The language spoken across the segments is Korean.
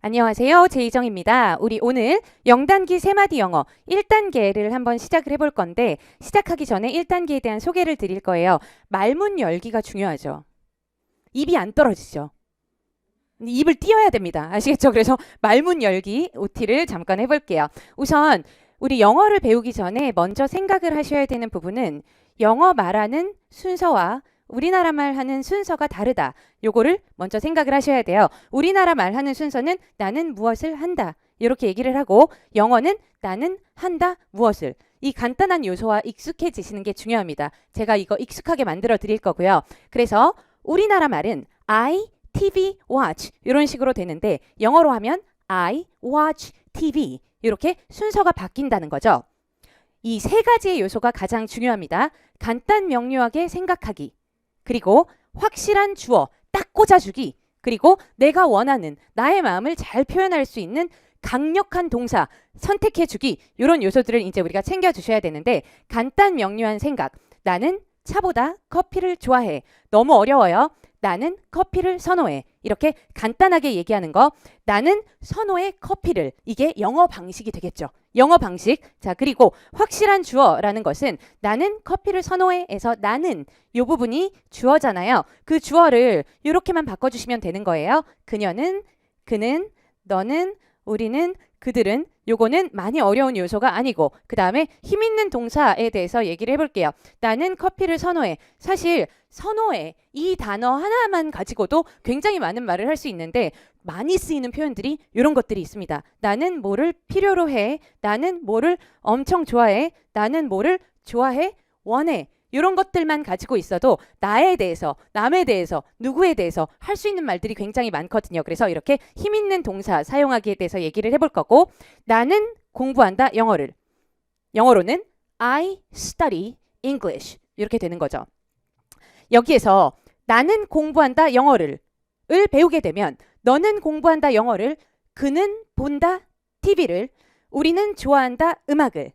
안녕하세요. 제이정입니다. 우리 오늘 0단기 세마디 영어 1단계를 한번 시작을 해볼 건데 시작하기 전에 1단계에 대한 소개를 드릴 거예요. 말문 열기가 중요하죠. 입이 안 떨어지죠. 입을 띄어야 됩니다. 아시겠죠? 그래서 말문 열기 OT를 잠깐 해볼게요. 우선 우리 영어를 배우기 전에 먼저 생각을 하셔야 되는 부분은 영어 말하는 순서와 우리나라 말 하는 순서가 다르다. 요거를 먼저 생각을 하셔야 돼요. 우리나라 말 하는 순서는 나는 무엇을 한다. 이렇게 얘기를 하고 영어는 나는 한다 무엇을. 이 간단한 요소와 익숙해지시는 게 중요합니다. 제가 이거 익숙하게 만들어 드릴 거고요. 그래서 우리나라 말은 I, TV, watch 이런 식으로 되는데 영어로 하면 I watch TV 이렇게 순서가 바뀐다는 거죠. 이 세 가지의 요소가 가장 중요합니다. 간단 명료하게 생각하기. 그리고 확실한 주어 딱 꽂아주기. 그리고 내가 원하는 나의 마음을 잘 표현할 수 있는 강력한 동사 선택해주기. 이런 요소들을 이제 우리가 챙겨주셔야 되는데 간단 명료한 생각. 나는 차보다 커피를 좋아해. 너무 어려워요. 나는 커피를 선호해. 이렇게 간단하게 얘기하는 거. 나는 선호해 커피를. 이게 영어 방식이 되겠죠. 영어 방식. 자, 그리고 확실한 주어라는 것은 나는 커피를 선호해에서 나는 요 부분이 주어잖아요. 그 주어를 이렇게만 바꿔 주시면 되는 거예요. 그녀는, 그는, 너는, 우리는, 그들은 요거는 많이 어려운 요소가 아니고 그 다음에 힘 있는 동사에 대해서 얘기를 해볼게요. 나는 커피를 선호해. 사실 선호해 이 단어 하나만 가지고도 굉장히 많은 말을 할 수 있는데 많이 쓰이는 표현들이 이런 것들이 있습니다. 나는 뭐를 필요로 해. 나는 뭐를 엄청 좋아해. 나는 뭐를 좋아해. 원해. 이런 것들만 가지고 있어도 나에 대해서, 남에 대해서, 누구에 대해서 할 수 있는 말들이 굉장히 많거든요. 그래서 이렇게 힘 있는 동사 사용하기에 대해서 얘기를 해볼 거고, 나는 공부한다 영어를. 영어로는 I study English. 이렇게 되는 거죠. 여기에서 나는 공부한다 영어를 을 배우게 되면 너는 공부한다 영어를 그는 본다 TV를 우리는 좋아한다 음악을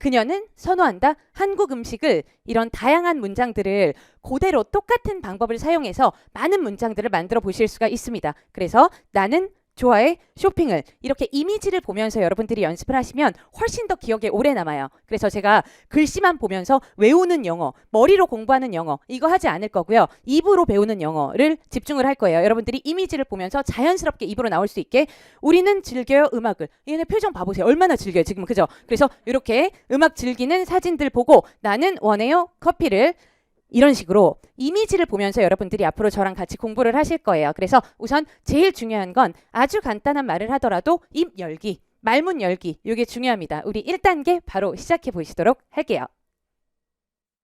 그녀는 선호한다 한국 음식을 이런 다양한 문장들을 그대로 똑같은 방법을 사용해서 많은 문장들을 만들어 보실 수가 있습니다. 그래서 나는 좋아해 쇼핑을 이렇게 이미지를 보면서 여러분들이 연습을 하시면 훨씬 더 기억에 오래 남아요. 그래서 제가 글씨만 보면서 외우는 영어, 머리로 공부하는 영어 이거 하지 않을 거고요. 입으로 배우는 영어를 집중을 할 거예요. 여러분들이 이미지를 보면서 자연스럽게 입으로 나올 수 있게 우리는 즐겨요 음악을. 얘네 표정 봐보세요. 얼마나 즐겨요 지금 그죠? 그래서 이렇게 음악 즐기는 사진들 보고 나는 원해요 커피를 이런 식으로 이미지를 보면서 여러분들이 앞으로 저랑 같이 공부를 하실 거예요. 그래서 우선 제일 중요한 건 아주 간단한 말을 하더라도 입 열기, 말문 열기. 이게 중요합니다. 우리 1단계 바로 시작해 보시도록 할게요.